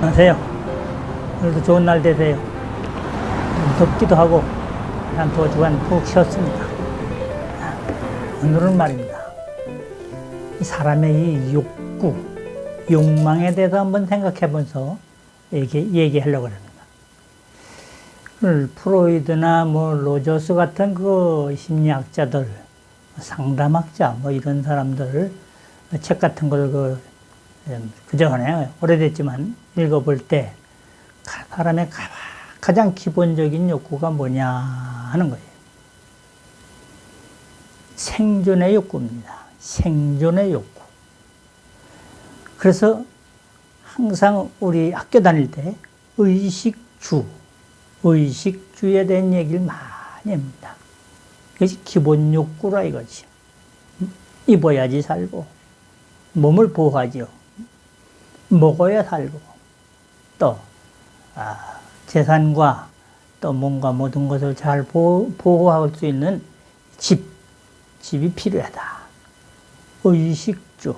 안녕하세요. 오늘도 좋은 날 되세요. 덥기도 하고 한 두 주간 푹 쉬었습니다. 오늘은 말입니다. 이 사람의 이 욕구, 욕망에 대해서 한번 생각해 보면서 얘기, 얘기하려고 합니다. 프로이드나 뭐 로저스 같은 그 심리학자들, 상담학자 뭐 이런 사람들 책 같은 걸 그, 그전에 오래됐지만 읽어볼 때 가- 사람의 가- 가장 기본적인 욕구가 뭐냐 하는 거예요. 생존의 욕구입니다. 생존의 욕구. 그래서 항상 우리 학교 다닐 때 의식주, 의식주에 대한 얘기를 많이 합니다. 이것이 기본 욕구라 이거지. 입어야지 살고, 몸을 보호하죠. 먹어야 살고, 또, 아, 재산과 또 뭔가 모든 것을 잘 보호, 보호할 수 있는 집, 집이 필요하다. 의식주.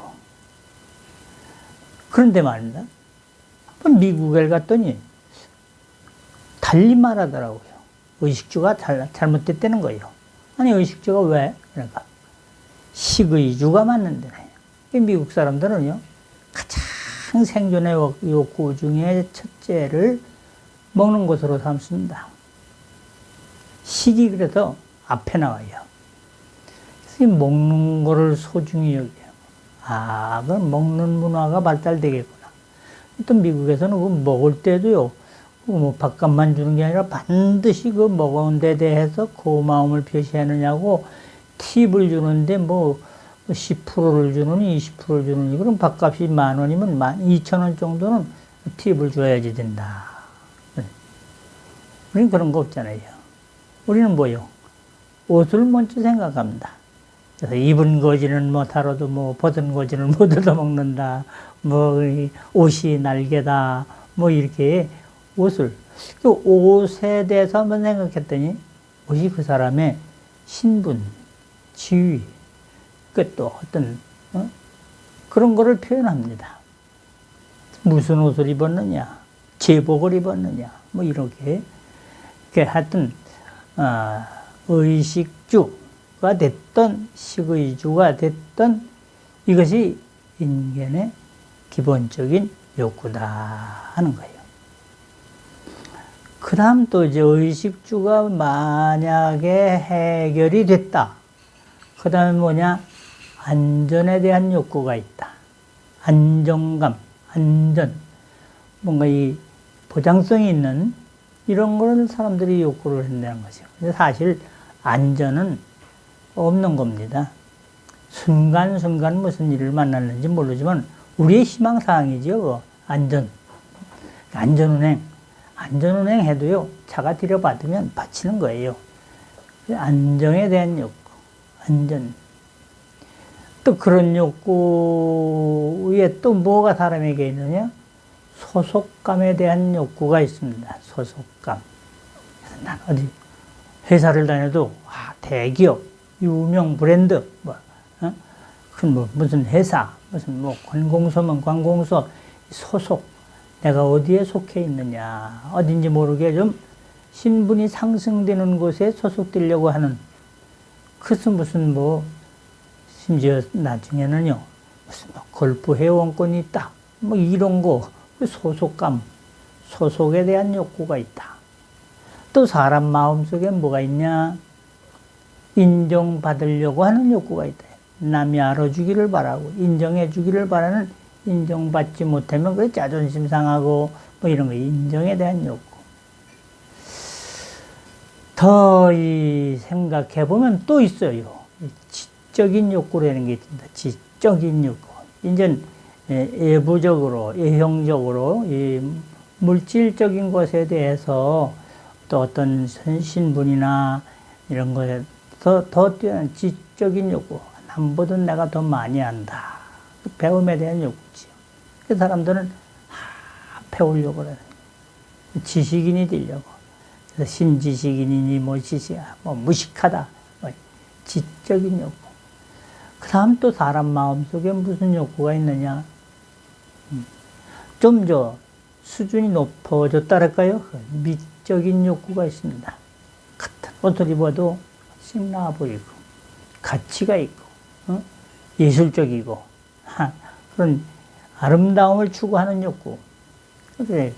그런데 말입니다. 미국에 갔더니 달리 말하더라고요. 의식주가 잘, 잘못됐다는 거예요. 아니, 의식주가 왜? 그러니까 식의주가 맞는데 미국 사람들은요, 가장 생존의 욕- 욕구 중에 첫째를 먹는 것으로 삼습니다. 식이 그래서 앞에 나와요. 그래서 이 먹는 거를 소중히 여겨요. 아, 그럼 먹는 문화가 발달되겠구나. 또 미국에서는 그 먹을 때도요, 뭐 밥값만 주는 게 아니라 반드시 그 먹은 데 대해서 고마움을 표시하느냐고 팁을 주는데 뭐 10%를 주느니 20%를 주느니 그럼 밥값이 만 원이면 만 2천 원 정도는 팁을 줘야지 된다. 네. 우리는 그런 거 없잖아요. 우리는 뭐요? 옷을 먼저 생각합니다. 그래서 입은 거지는 뭐 다뤄도 뭐 벗은 거지는 못 얻어먹는다. 뭐이 옷이 날개다. 뭐 이렇게 옷을 그 옷에 대해서 한번 생각했더니 옷이 그 사람의 신분, 지위, 그 또 어떤 어? 그런 거를 표현합니다. 무슨 옷을 입었느냐, 제복을 입었느냐, 뭐 이렇게 그 하여튼 어, 의식주가 됐던 식의주가 됐던 이것이 인간의 기본적인 욕구다 하는 거예요. 그 다음 또 이제 의식주가 만약에 해결이 됐다. 그 다음에 뭐냐? 안전에 대한 욕구가 있다. 안정감, 안전. 뭔가 이 보장성이 있는 이런 거를 사람들이 욕구를 한다는 거죠. 근데 사실 안전은 없는 겁니다. 순간순간 무슨 일을 만났는지 모르지만 우리의 희망사항이죠. 그 안전. 안전운행. 안전운행 해도요, 차가 들여받으면 받치는 거예요. 안정에 대한 욕구. 안전. 또 그런 욕구에 또 뭐가 사람에게 있느냐? 소속감에 대한 욕구가 있습니다. 소속감. 난 어디 회사를 다녀도 아, 대기업, 유명 브랜드, 뭐, 어? 그뭐 무슨 회사, 무슨 뭐 관공서면 관공서 소속, 내가 어디에 속해 있느냐, 어딘지 모르게 좀 신분이 상승되는 곳에 소속되려고 하는 그것은 무슨 뭐 심지어 나중에는요 무슨 뭐 골프 회원권이 있다, 뭐 이런 거 소속감, 소속에 대한 욕구가 있다. 또 사람 마음속에 뭐가 있냐? 인정받으려고 하는 욕구가 있다. 남이 알아주기를 바라고 인정해주기를 바라는 인정받지 못하면 그 자존심 상하고 뭐 이런 거 인정에 대한 욕구. 더 이 생각해 보면 또 있어요. 이 지적인 욕구라는 게 있습니다. 지적인 욕구. 이제 예부적으로, 예형적으로 이 물질적인 것에 대해서 또 어떤 신분이나 이런 것에 더, 더 뛰어난 지적인 욕구. 남보다 내가 더 많이 한다. 그 배움에 대한 욕구지요. 그 사람들은 하, 배우려고 그래요. 지식인이 되려고. 신지식인이니 뭐 지식이야, 뭐 무식하다. 뭐 지적인 욕구. 그 다음 또 사람 마음 속에 무슨 욕구가 있느냐? 좀 저 수준이 높아졌다랄까요? 그 미적인 욕구가 있습니다. 같은 옷을 입어도 씩나 보이고, 가치가 있고, 어? 예술적이고, 하, 그런 아름다움을 추구하는 욕구. 그래.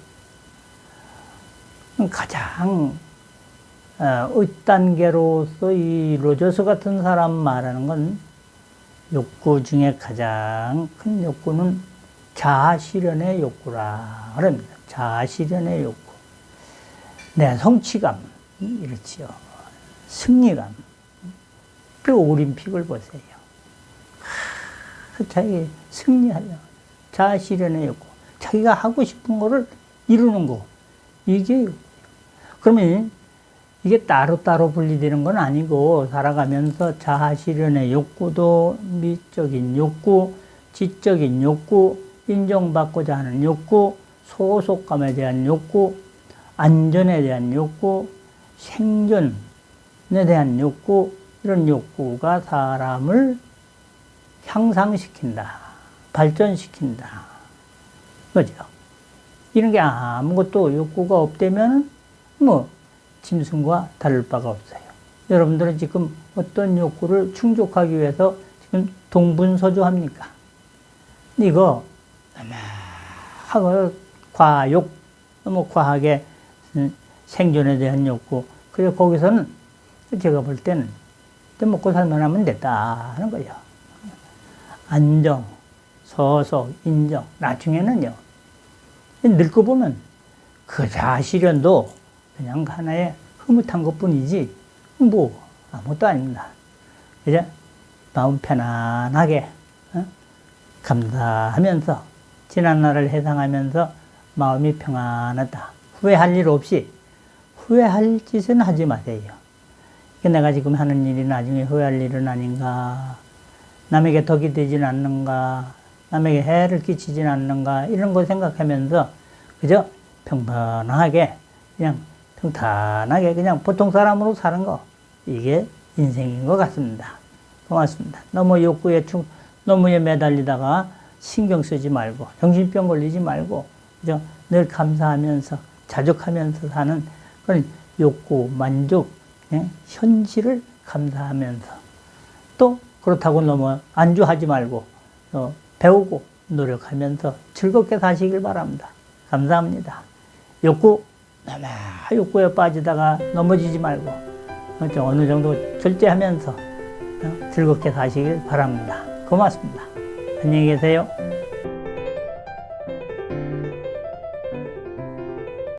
가장 어, 의단계로서 이 로저스 같은 사람 말하는 건 욕구 중에 가장 큰 욕구는 자아 실현의 욕구라 그럽니다. 자아 실현의 욕구. 내 성취감, 이렇지요. 승리감. 그 올림픽을 보세요. 하, 자기 승리하려. 자아 실현의 욕구. 자기가 하고 싶은 거를 이루는 거. 이게. 그러면 이게 따로따로 분리되는 건 아니고 살아가면서 자아 실현의 욕구도 미적인 욕구, 지적인 욕구, 인정받고자 하는 욕구, 소속감에 대한 욕구, 안전에 대한 욕구, 생존에 대한 욕구, 이런 욕구가 사람을 향상시킨다, 발전시킨다. 그죠? 이런 게 아무것도 욕구가 없다면, 뭐, 짐승과 다를 바가 없어요. 여러분들은 지금 어떤 욕구를 충족하기 위해서 지금 동분서주합니까? 이거 하고 과욕, 너무 과하게 생존에 대한 욕구. 그래서 거기서는 제가 볼 때는 먹고 살만 하면 됐다 하는 거예요. 안정, 서속, 인정. 나중에는요. 늙고 보면 그 자실현도 그냥 하나의 흐뭇한 것 뿐이지, 뭐, 아무것도 아닙니다. 이제 마음 편안하게, 어? 감사하면서, 지난 날을 해상하면서 마음이 평안하다. 후회할 일 없이, 후회할 짓은 하지 마세요. 내가 지금 하는 일이 나중에 후회할 일은 아닌가, 남에게 덕이 되진 않는가, 남에게 해를 끼치진 않는가, 이런 걸 생각하면서, 그저 평범하게 그냥 평탄하게 그냥 보통 사람으로 사는 거 이게 인생인 것 같습니다. 고맙습니다. 너무 욕구에 충, 너무에 매달리다가 신경 쓰지 말고 정신병 걸리지 말고 그죠? 늘 감사하면서 자족하면서 사는 그런 욕구, 만족, 예? 현실을 감사하면서 또 그렇다고 너무 안주하지 말고 어, 배우고 노력하면서 즐겁게 사시길 바랍니다. 감사합니다. 욕구 너무 욕구에 빠지다가 넘어지지 말고 어느 정도 절제하면서 어, 즐겁게 사시길 바랍니다. 고맙습니다. 안녕히 계세요.